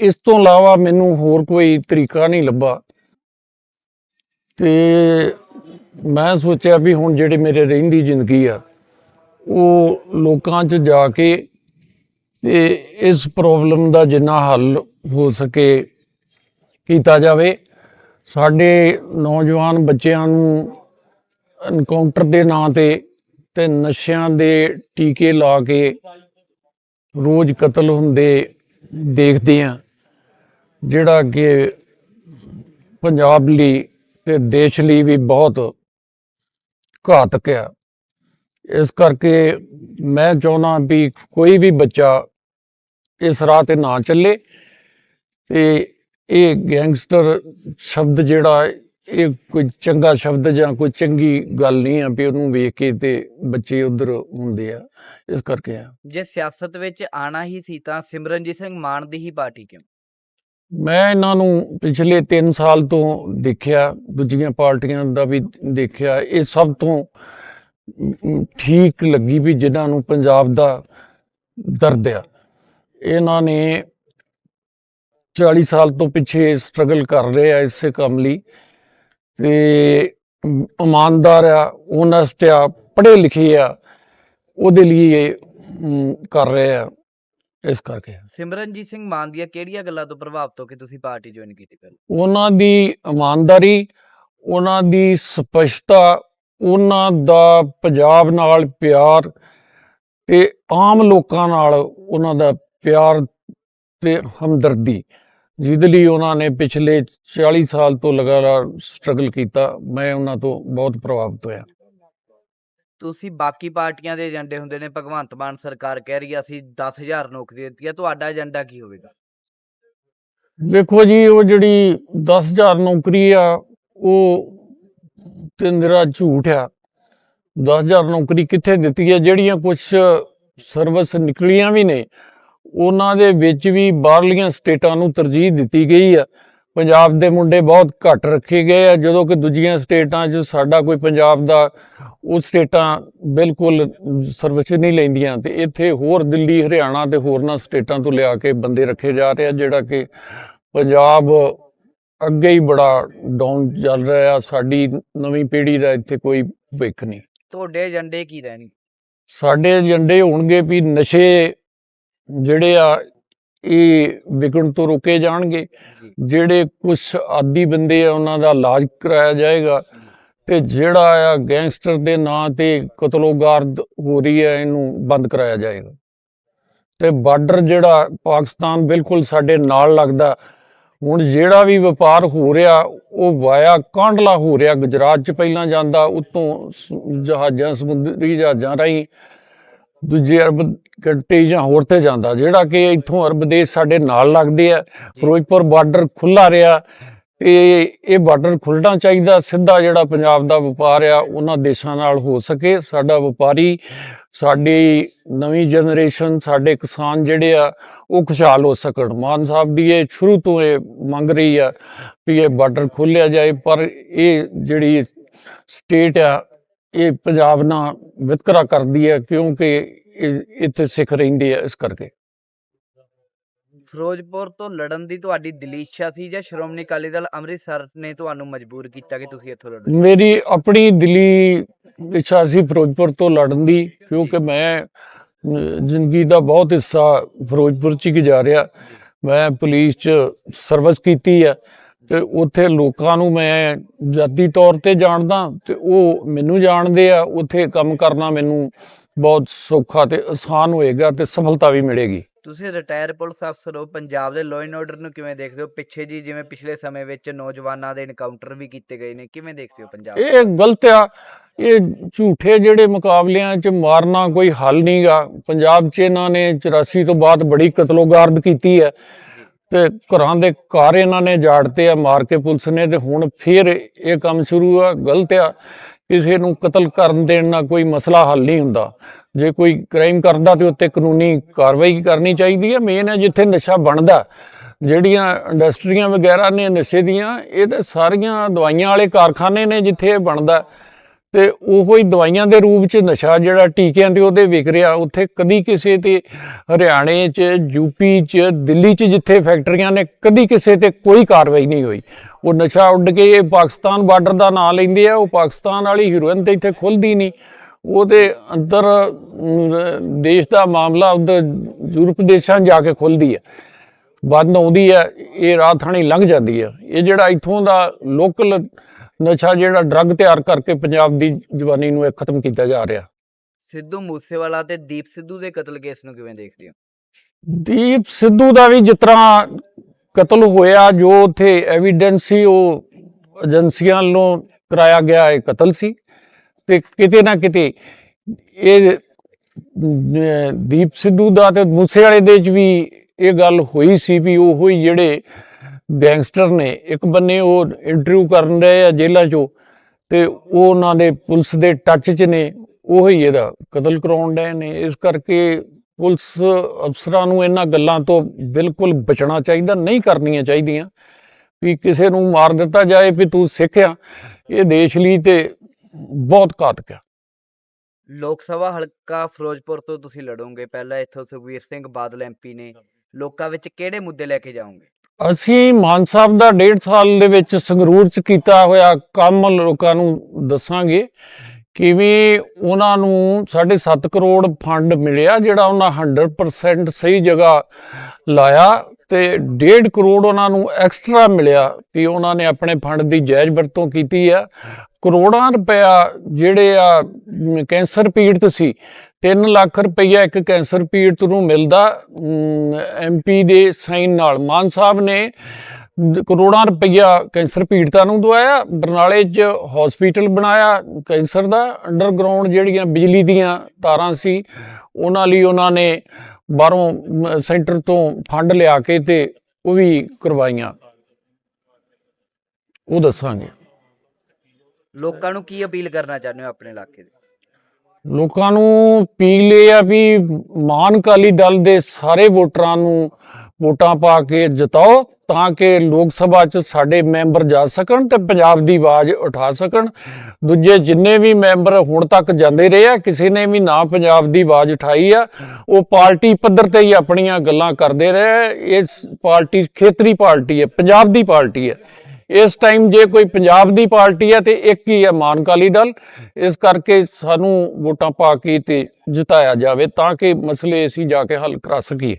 ਇਸ ਤੋਂ ਇਲਾਵਾ ਮੈਨੂੰ ਹੋਰ ਕੋਈ ਤਰੀਕਾ ਨਹੀਂ ਲੱਭਾ। ਤੇ ਮੈਂ ਸੋਚਿਆ ਵੀ ਹੁਣ ਜਿਹੜੇ ਮੇਰੇ ਰਹਿੰਦੀ ਜ਼ਿੰਦਗੀ ਆ, ਉਹ ਲੋਕਾਂ 'ਚ ਜਾ ਕੇ ਤੇ ਇਸ ਪ੍ਰੋਬਲਮ ਦਾ ਜਿੰਨਾ ਹੱਲ ਹੋ ਸਕੇ ਕੀਤਾ ਜਾਵੇ। ਸਾਡੇ ਨੌਜਵਾਨ ਬੱਚਿਆਂ ਨੂੰ ਐਨਕਾਊਂਟਰ ਦੇ ਨਾਂ ਤੇ ਤੇ ਨਸ਼ਿਆਂ ਦੇ ਟੀਕੇ ਲਾ ਕੇ ਰੋਜ਼ ਕਤਲ ਹੁੰਦੇ ਦੇਖਦੇ ਆ। ਜਿਹੜਾ ਕਿ ਪੰਜਾਬ ਲਈ ਤੇ ਦੇਸ਼ ਲਈ ਵੀ ਬਹੁਤ ਘਾਤਕ ਆ। ਇਸ ਕਰਕੇ ਮੈਂ ਚਾਹੁੰਦਾ ਵੀ ਕੋਈ ਵੀ ਬੱਚਾ ਇਸ ਰਾਹ ਤੇ ਨਾ ਚੱਲੇ ਤੇ ਇਹ ਗੈਂਗਸਟਰ ਸ਼ਬਦ ਜਿਹੜਾ ਇਹ ਕੋਈ ਚੰਗਾ ਸ਼ਬਦ ਜਾਂ ਕੋਈ ਚੰਗੀ ਗੱਲ ਨਹੀਂ ਆ ਵੀ ਉਹਨੂੰ ਵੇਖ ਕੇ ਤੇ ਬੱਚੇ ਉਧਰ ਹੁੰਦੇ ਆ। ਇਸ ਕਰਕੇ ਆ। ਜੇ ਸਿਆਸਤ ਵਿੱਚ ਆਣਾ ਹੀ ਸੀ ਤਾਂ ਸਿਮਰਨਜੀਤ ਸਿੰਘ ਮਾਨ ਦੀ ਹੀ ਪਾਰਟੀ ਕਿਉਂ? ਮੈਂ ਇਹਨਾਂ ਨੂੰ ਪਿਛਲੇ 3 ਸਾਲ ਤੋਂ ਦੇਖਿਆ, ਦੂਜੀਆਂ ਪਾਰਟੀਆਂ ਦਾ ਵੀ ਦੇਖਿਆ, ਇਹ ਸਭ ਤੋਂ ਠੀਕ ਲੱਗੀ ਵੀ ਜਿਨ੍ਹਾਂ ਨੂੰ ਪੰਜਾਬ ਦਾ ਦਰਦ ਆ। ਇਹਨਾਂ ਨੇ 40 ਸਾਲ ਤੋਂ ਪਿੱਛੇ ਸਟਰਗਲ ਕਰ ਰਹੇ ਆ ਇਸੇ ਕੰਮ ਲਈ ਤੇ ਇਮਾਨਦਾਰ ਆ ਓਨੈਸਟ ਆ, ਪੜ੍ਹੇ ਲਿਖੇ ਆ, ਉਹਦੇ ਲਈ ਇਹ ਕਰ ਰਹੇ ਆ। ਇਸ ਕਰਕੇ। ਸਿਮਰਨਜੀਤ ਸਿੰਘ ਮਾਨ ਦੀਆਂ ਕਿਹੜੀਆਂ ਗੱਲਾਂ ਤੋਂ ਪ੍ਰਭਾਵਿਤ ਹੋ ਕੇ ਤੁਸੀਂ ਪਾਰਟੀ ਜੁਆਇਨ ਕੀਤੀ ਪਹਿਲਾਂ ਉਹਨਾਂ ਦੀ ਇਮਾਨਦਾਰੀ ਉਹਨਾਂ ਦੀ ਸਪਸ਼ਟਤਾ ਉਹਨਾਂ ਦਾ ਪੰਜਾਬ ਨਾਲ ਪਿਆਰ ਤੇ ਆਮ ਲੋਕਾਂ ਨਾਲ ਉਹਨਾਂ ਦਾ ਪਿਆਰ ਤੇ ਹਮਦਰਦੀ ਜਿਹਦੇ ਲਈ ਉਹਨਾਂ ਨੇ ਪਿਛਲੇ 40 ਸਾਲ ਤੋਂ ਲਗਾਤਾਰ ਸਟਰਗਲ ਕੀਤਾ ਮੈਂ ਉਹਨਾਂ ਤੋਂ ਬਹੁਤ ਪ੍ਰਭਾਵਿਤ ਹੋਇਆ। ਤੁਸੀਂ ਬਾਕੀ ਪਾਰਟੀਆਂ ਦੇ ਏਜੰਡੇ ਹੁੰਦੇ ਨੇ, ਭਗਵੰਤ ਮਾਨ ਸਰਕਾਰ ਕਹਿ ਰਹੀ ਆ, ਅਸੀਂ 10000 ਨੌਕਰੀ ਦਿੱਤੀ ਹੈ ਤੁਹਾਡਾ ਏਜੰਡਾ ਕੀ ਹੋਵੇਗਾ? ਵੇਖੋ ਜੀ, ਉਹ ਜਿਹੜੀ 10000 ਨੌਕਰੀ ਆ, ਉਹ ਤੇ ਨਿਰਾ ਝੂਠ ਆ। 10000 ਨੌਕਰੀ ਕਿੱਥੇ ਦਿੱਤੀ ਹੈ ਜਿਹੜੀਆਂ ਕੁਝ ਸਰਵਿਸ ਨਿਕਲੀਆਂ ਵੀ ਨੇ, ਉਹਨਾਂ ਦੇ ਵਿੱਚ ਵੀ ਬਾਹਰਲੀਆਂ ਸਟੇਟਾਂ ਨੂੰ ਤਰਜੀਹ ਦਿੱਤੀ ਗਈ ਆ। ਪੰਜਾਬ ਦੇ ਮੁੰਡੇ ਬਹੁਤ ਘੱਟ ਰੱਖੇ ਗਏ ਆ। ਜਦੋਂ ਕਿ ਦੂਜੀਆਂ ਸਟੇਟਾਂ 'ਚ ਸਾਡਾ ਕੋਈ ਪੰਜਾਬ ਦਾ ਉਹ ਸਟੇਟਾਂ ਬਿਲਕੁਲ ਸਰਵਿਸ ਨਹੀਂ ਲੈਂਦੀਆਂ। ਤੇ ਇੱਥੇ ਹੋਰ ਦਿੱਲੀ ਹਰਿਆਣਾ ਤੇ ਹੋਰਨਾਂ ਸਟੇਟਾਂ ਤੋਂ ਲਿਆ ਕੇ ਬੰਦੇ ਰੱਖੇ ਜਾ ਰਹੇ ਆ ਜਿਹੜਾ ਕਿ ਪੰਜਾਬ ਅੱਗੇ ਹੀ ਬੜਾ ਡਾਊਨ ਚੱਲ ਰਿਹਾ ਸਾਡੀ ਨਵੀਂ ਪੀੜ੍ਹੀ ਦਾ ਇੱਥੇ ਕੋਈ ਭਵਿੱਖ ਨਹੀਂ। ਤੁਹਾਡੇ ਏਜੰਡੇ ਕੀ ਰਹਿਣਗੇ? ਸਾਡੇ ਏਜੰਡੇ ਹੋਣਗੇ ਵੀ ਨਸ਼ੇ ਜਿਹੜੇ ਆ ਇਹ ਵਿਕਣ ਤੋਂ ਰੋਕੇ ਜਾਣਗੇ। ਜਿਹੜੇ ਕੁਝ ਆਦੀ ਬੰਦੇ ਆ ਉਹਨਾਂ ਦਾ ਇਲਾਜ ਕਰਾਇਆ ਜਾਏਗਾ। ਤੇ ਜਿਹੜਾ ਆ ਗੈਂਗਸਟਰ ਦੇ ਨਾਂ ਤੇ ਕਤਲੋਗਾਰਦ ਹੋ ਰਹੀ ਹੈ ਇਹਨੂੰ ਬੰਦ ਕਰਾਇਆ ਜਾਏਗਾ। ਤੇ ਬਾਰਡਰ ਜਿਹੜਾ ਪਾਕਿਸਤਾਨ ਬਿਲਕੁਲ ਸਾਡੇ ਨਾਲ ਲੱਗਦਾ। ਹੁਣ ਜਿਹੜਾ ਵੀ ਵਪਾਰ ਹੋ ਰਿਹਾ ਉਹ ਵਾਇਆ ਕਾਂਡਲਾ ਹੋ ਰਿਹਾ। ਗੁਜਰਾਤ ਚ ਪਹਿਲਾਂ ਜਾਂਦਾ ਉਤੋਂ ਜਹਾਜ਼ਾਂ ਸਮੁੰਦਰੀ ਜਹਾਜ਼ਾਂ ਰਾਹੀਂ ਦੂਜੇ ਅਰਬ ਕੰਟਰੀ ਜਾਂ ਹੋਰ ਤੇ ਜਾਂਦਾ ਜਿਹੜਾ ਕਿ ਇੱਥੋਂ ਅਰਬ ਦੇਸ਼ ਸਾਡੇ ਨਾਲ ਲੱਗਦੇ ਆ ਫਿਰੋਜ਼ਪੁਰ ਬਾਰਡਰ ਖੁੱਲਾ ਰਿਹਾ ਤੇ ਇਹ ਬਾਰਡਰ ਖੁੱਲਣਾ ਚਾਹੀਦਾ ਸਿੱਧਾ ਜਿਹੜਾ ਪੰਜਾਬ ਦਾ ਵਪਾਰ ਆ ਉਹਨਾਂ ਦੇਸ਼ਾਂ ਨਾਲ ਹੋ ਸਕੇ। ਸਾਡਾ ਵਪਾਰੀ ਸਾਡੀ ਨਵੀਂ ਜਨਰੇਸ਼ਨ ਸਾਡੇ ਕਿਸਾਨ ਜਿਹੜੇ ਆ ਉਹ ਖੁਸ਼ਹਾਲ ਹੋ ਸਕਣ। ਮਾਨ ਸਾਹਿਬ ਦੀ ਇਹ ਸ਼ੁਰੂ ਤੋਂ ਇਹ ਮੰਗ ਰਹੀ ਆ ਵੀ ਇਹ ਬਾਰਡਰ ਖੋਲ੍ਹਿਆ ਜਾਏ ਪਰ ਇਹ ਜਿਹੜੀ ਸਟੇਟ ਆ ਇਹ ਪੰਜਾਬ ਨਾਲ ਵਿਤਕਰਾ ਕਰਦੀ ਹੈ ਕਿਉਂਕਿ ਇੱਥੇ ਸਿੱਖ ਰਹਿੰਦੇ ਆ ਇਸ ਕਰਕੇ। ਫਿਰੋਜ਼ਪੁਰ ਤੋਂ ਲੜਨ ਦੀ ਤੁਹਾਡੀ ਦਿਲੀ ਇੱਛਾ ਸੀ ਜਾਂ ਸ਼੍ਰੋਮਣੀ ਅਕਾਲੀ ਦਲ ਅੰਮ੍ਰਿਤਸਰ ਨੇ ਤੁਹਾਨੂੰ ਮਜਬੂਰ ਕੀਤਾ ਕਿ ਤੁਸੀਂ ਇੱਥੋਂ ਲੜੋ? ਮੇਰੀ ਆਪਣੀ ਦਿਲੀ ਇੱਛਾ ਸੀ ਫਿਰੋਜ਼ਪੁਰ ਤੋਂ ਲੜਨ ਦੀ ਕਿਉਂਕਿ ਮੈਂ ਜ਼ਿੰਦਗੀ ਦਾ ਬਹੁਤ ਹਿੱਸਾ ਫਿਰੋਜ਼ਪੁਰ ਚ ਹੀ ਗੁਜ਼ਾਰਿਆ। ਮੈਂ ਪੁਲਿਸ ਚ ਸਰਵਿਸ ਕੀਤੀ ਹੈ ਤੇ ਉੱਥੇ ਲੋਕਾਂ ਨੂੰ ਮੈਂ ਜਾਤੀ ਤੌਰ ਤੇ ਜਾਣਦਾ ਤੇ ਉਹ ਮੈਨੂੰ ਜਾਣਦੇ ਆ ਉੱਥੇ ਕੰਮ ਕਰਨਾ ਮੈਨੂੰ ਬਹੁਤ ਸੌਖਾ ਤੇ ਆਸਾਨ ਹੋਏਗਾ ਤੇ ਸਫਲਤਾ ਵੀ ਮਿਲੇਗੀ। ਤੁਸੀਂ ਰਿਟਾਇਰ ਪੁਲਿਸ ਅਫਸਰ ਹੋ ਪੰਜਾਬ ਦੇ ਲਾਅ ਐਂਡ ਆਰਡਰ ਨੂੰ ਕਿਵੇਂ ਦੇਖਦੇ ਹੋ? ਪਿੱਛੇ ਜੀ ਜਿਵੇਂ ਪਿਛਲੇ ਸਮੇਂ ਵਿੱਚ ਨੌਜਵਾਨਾਂ ਦੇ ਐਨਕਾਊਂਟਰ ਵੀ ਕੀਤੇ ਗਏ ਨੇ ਕਿਵੇਂ ਦੇਖਦੇ ਹੋ ਪੰਜਾਬ ਇਹ ਗਲਤ ਆ ਇਹ ਝੂਠੇ ਜਿਹੜੇ ਮੁਕਾਬਲਿਆਂ 'ਚ ਮਾਰਨਾ ਕੋਈ ਹੱਲ ਨਹੀਂਗਾ ਪੰਜਾਬ 'ਚ ਇਹਨਾਂ ਨੇ 84 ਤੋਂ ਬਾਅਦ ਬੜੀ ਕਤਲੋਗਾਰਦ ਕੀਤੀ ਹੈ। ਤੇ ਘਰਾਂ ਦੇ ਘਰ ਇਹਨਾਂ ਨੇ ਜਾੜਤੇ ਆ, ਮਾਰ ਕੇ ਪੁਲਿਸ ਨੇ ਤੇ ਹੁਣ ਫਿਰ ਇਹ ਕੰਮ ਸ਼ੁਰੂ ਆ, ਗਲਤ ਆ। ਕਿਸੇ ਨੂੰ ਕਤਲ ਕਰਨ ਦੇਣ ਨਾਲ ਕੋਈ ਮਸਲਾ ਹੱਲ ਨਹੀਂ ਹੁੰਦਾ। ਜੇ ਕੋਈ ਕ੍ਰਾਈਮ ਕਰਦਾ ਤੇ ਉੱਤੇ ਕਾਨੂੰਨੀ ਕਾਰਵਾਈ ਕਰਨੀ ਚਾਹੀਦੀ ਹੈ ਮੇਨ ਹੈ ਜਿੱਥੇ ਨਸ਼ਾ ਬਣਦਾ, ਜਿਹੜੀਆਂ ਇੰਡਸਟਰੀਆਂ ਵਗੈਰਾ ਨੇ ਨਸ਼ੇ ਦੀਆਂ, ਇਹ ਤਾਂ ਸਾਰੀਆਂ ਦਵਾਈਆਂ ਵਾਲੇ ਕਾਰਖਾਨੇ ਨੇ ਜਿੱਥੇ ਇਹ ਬਣਦਾ। ਤੇ ਉਹੋ ਹੀ ਦਵਾਈਆਂ ਦੇ ਰੂਪ ਚ ਨਸ਼ਾ ਜਿਹੜਾ ਟੀਕਿਆਂ ਤੇ ਉਹਦੇ ਵਿਕ ਰਿਹਾ, ਉੱਥੇ ਕਦੀ ਕਿਸੇ ਤੇ ਹਰਿਆਣੇ ਚ ਯੂਪੀ ਚ, ਦਿੱਲੀ ਚ ਜਿੱਥੇ ਫੈਕਟਰੀਆਂ ਨੇ, ਕਦੀ ਕਿਸੇ ਤੇ ਕੋਈ ਕਾਰਵਾਈ ਨਹੀਂ ਹੋਈ। ਉਹ ਨਸ਼ਾ ਉੱਡ ਕੇ ਇਹ ਪਾਕਿਸਤਾਨ ਬਾਰਡਰ ਦਾ ਨਾਂ ਲੈਂਦੇ ਆ, ਉਹ ਪਾਕਿਸਤਾਨ ਵਾਲੀ ਹੀਰੋਇਨ ਤੇ ਇੱਥੇ ਖੁੱਲਦੀ ਨਹੀਂ। ਉਹਦੇ ਅੰਦਰ ਦੇਸ਼ ਦਾ ਮਾਮਲਾ ਉਧਰ ਯੂਰਪ ਦੇਸ਼ਾਂ ਜਾ ਕੇ ਖੁੱਲਦੀ ਹੈ ਬੰਦ ਆਉਂਦੀ ਹੈ ਇਹ ਰਾਹ ਥਾਣੀ ਲੰਘ ਜਾਂਦੀ ਹੈ। ਇਹ ਜਿਹੜਾ ਇੱਥੋਂ ਦਾ ਲੋਕਲ ਨਸ਼ਾ ਜਿਹੜਾ ਡਰੱਗ ਤਿਆਰ ਕਰਕੇ ਪੰਜਾਬ ਦੀ ਜਵਾਨੀ ਨੂੰ ਇਹ ਖਤਮ ਕੀਤਾ ਜਾ ਰਿਹਾ। ਸਿੱਧੂ ਮੂਸੇਵਾਲਾ ਤੇ ਦੀਪ ਸਿੱਧੂ ਦੇ ਕਤਲ ਕੇਸ ਨੂੰ ਕਿਵੇਂ ਦੇਖਦੇ ਹੋ? ਦੀਪ ਸਿੱਧੂ ਦਾ ਵੀ ਜਿਸ ਤਰ੍ਹਾਂ ਕਤਲ ਹੋਇਆ ਜੋ ਉੱਥੇ ਐਵੀਡੈਂਸ ਸੀ ਉਹ ਏਜੰਸੀਆਂ ਵੱਲੋਂ ਕਰਾਇਆ ਗਿਆ ਇਹ ਕਤਲ ਸੀ। ਤੇ ਕਿਤੇ ਨਾ ਕਿਤੇ ਇਹ ਦੀਪ ਸਿੱਧੂ ਦਾ ਤੇ ਮੂਸੇ ਵਾਲੇ ਦੇ ਚ ਵੀ ਇਹ ਗੱਲ ਹੋਈ ਸੀ ਵੀ ਉਹੋ ਹੀ ਜਿਹੜੇ ਗੈਂਗਸਟਰ ਨੇ, ਇੱਕ ਬੰਨੇ ਉਹ ਇੰਟਰਵਿਊ ਕਰਨ ਰਹੇ ਆ ਜੇਲ੍ਹਾਂ ਚੋਂ ਤੇ ਉਹ ਉਹਨਾਂ ਦੇ ਪੁਲਿਸ ਦੇ ਟੱਚ 'ਚ ਨੇ, ਉਹ ਹੀ ਇਹਦਾ ਕਤਲ ਕਰਾਉਣ ਰਹੇ ਨੇ। ਇਸ ਕਰਕੇ ਪੁਲਿਸ ਅਫਸਰਾਂ ਨੂੰ ਇਹਨਾਂ ਗੱਲਾਂ ਤੋਂ ਬਿਲਕੁਲ ਬਚਣਾ ਚਾਹੀਦਾ, ਨਹੀਂ ਕਰਨੀਆਂ ਚਾਹੀਦੀਆਂ ਵੀ ਕਿਸੇ ਨੂੰ ਮਾਰ ਦਿੱਤਾ ਜਾਏ ਵੀ ਤੂੰ ਸਿੱਖਿਆ ਇਹ ਦੇਸ਼ ਲਈ ਤੇ ਬਹੁਤ ਘਾਤਕ ਹੈ ਲੋਕ ਸਭਾ ਹਲਕਾ ਫਿਰੋਜ਼ਪੁਰ ਤੋਂ ਤੁਸੀਂ ਲੜੋਗੇ। ਪਹਿਲਾਂ ਇੱਥੋਂ ਸੁਖਵੀਰ ਸਿੰਘ ਬਾਦਲ ਐਮਪੀ ਨੇ। ਲੋਕਾਂ ਵਿੱਚ ਕਿਹੜੇ ਮੁੱਦੇ ਲੈ ਕੇ ਜਾਓਗੇ? ਅਸੀਂ ਮਾਨ ਸਾਹਿਬ ਦਾ ਡੇਢ ਸਾਲ ਦੇ ਵਿੱਚ ਸੰਗਰੂਰ ਚ ਕੀਤਾ ਹੋਇਆ ਕੰਮ ਲੋਕਾਂ ਨੂੰ ਦੱਸਾਂਗੇ ਕਿਵੇਂ ਉਹਨਾਂ ਨੂੰ 7.5 ਕਰੋੜ ਫੰਡ ਮਿਲਿਆ, ਜਿਹੜਾ ਉਹਨਾਂ 100% ਸਹੀ ਜਗ੍ਹਾ ਲਾਇਆ ਤੇ 1.5 ਕਰੋੜ ਉਹਨਾਂ ਨੂੰ ਐਕਸਟਰਾ ਮਿਲਿਆ ਕਿ ਉਹਨਾਂ ਨੇ ਆਪਣੇ ਫੰਡ ਦੀ ਜਾਇਜ਼ ਵਰਤੋਂ ਕੀਤੀ ਆ। ਕਰੋੜਾਂ ਰੁਪਇਆ ਜਿਹੜੇ ਆ ਕੈਂਸਰ ਪੀੜਤ ਸੀ 3 ਲੱਖ ਰੁਪਈਆ ਇੱਕ ਕੈਂਸਰ ਪੀੜਤ ਨੂੰ ਮਿਲਦਾ ਐਮਪੀ ਦੇ ਸਾਈਨ ਨਾਲ। ਮਾਨ ਸਾਹਿਬ ਨੇ ਕਰੋੜਾਂ ਰੁਪਈਆ ਕੈਂਸਰ ਪੀੜਤਾਂ ਨੂੰ ਦਵਾਇਆ, ਬਰਨਾਲੇ 'ਚ ਹਸਪੀਟਲ ਬਣਾਇਆ ਕੈਂਸਰ ਦਾ। ਅੰਡਰਗਰਾਉਂਡ ਜਿਹੜੀਆਂ ਬਿਜਲੀ ਦੀਆਂ ਤਾਰਾਂ ਸੀ, ਉਹਨਾਂ ਲਈ ਉਹਨਾਂ ਨੇ ਬਾਹਰੋਂ ਸੈਂਟਰ ਤੋਂ ਫੰਡ ਲਿਆ ਕੇ ਤੇ ਉਹ ਵੀ ਕਰਵਾਈਆਂ। ਉਹ ਦੱਸਾਂਗੇ। ਲੋਕਾਂ ਨੂੰ ਕੀ ਅਪੀਲ ਕਰਨਾ ਚਾਹੁੰਦੇ ਹੋ ਆਪਣੇ ਇਲਾਕੇ ਦੇ? ਲੋਕਾਂ ਨੂੰ ਅਪੀਲ ਇਹ ਆ ਵੀ ਮਾਨ ਅਕਾਲੀ ਦਲ ਦੇ ਸਾਰੇ ਵੋਟਰਾਂ ਨੂੰ ਵੋਟਾਂ ਪਾ ਕੇ ਜਿਤਾਓ ਤਾਂ ਕਿ ਲੋਕ ਸਭਾ 'ਚ ਸਾਡੇ ਮੈਂਬਰ ਜਾ ਸਕਣ ਤੇ ਪੰਜਾਬ ਦੀ ਆਵਾਜ਼ ਉਠਾ ਸਕਣ। ਦੂਜੇ ਜਿੰਨੇ ਵੀ ਮੈਂਬਰ ਹੁਣ ਤੱਕ ਜਾਂਦੇ ਰਹੇ ਆ, ਕਿਸੇ ਨੇ ਵੀ ਨਾ ਪੰਜਾਬ ਦੀ ਆਵਾਜ਼ ਉਠਾਈ ਆ, ਉਹ ਪਾਰਟੀ ਪੱਧਰ ਤੇ ਹੀ ਆਪਣੀਆਂ ਗੱਲਾਂ ਕਰਦੇ ਰਹੇ ਇਸ ਪਾਰਟੀ ਖੇਤਰੀ ਪਾਰਟੀ ਹੈ, ਪੰਜਾਬ ਦੀ ਪਾਰਟੀ ਹੈ। ਇਸ ਟਾਈਮ ਜੇ ਕੋਈ ਪੰਜਾਬ ਦੀ ਪਾਰਟੀ ਹੈ ਤੇ ਇੱਕ ਹੀ ਹੈ ਮਾਨ ਅਕਾਲੀ ਦਲ। ਇਸ ਕਰਕੇ ਸਾਨੂੰ ਵੋਟਾਂ ਪਾ ਕੇ ਤੇ ਜਿਤਾਇਆ ਜਾਵੇ ਤਾਂ ਕਿ ਮਸਲੇ ਅਸੀਂ ਜਾ ਕੇ ਹੱਲ ਕਰਾ ਸਕੀਏ।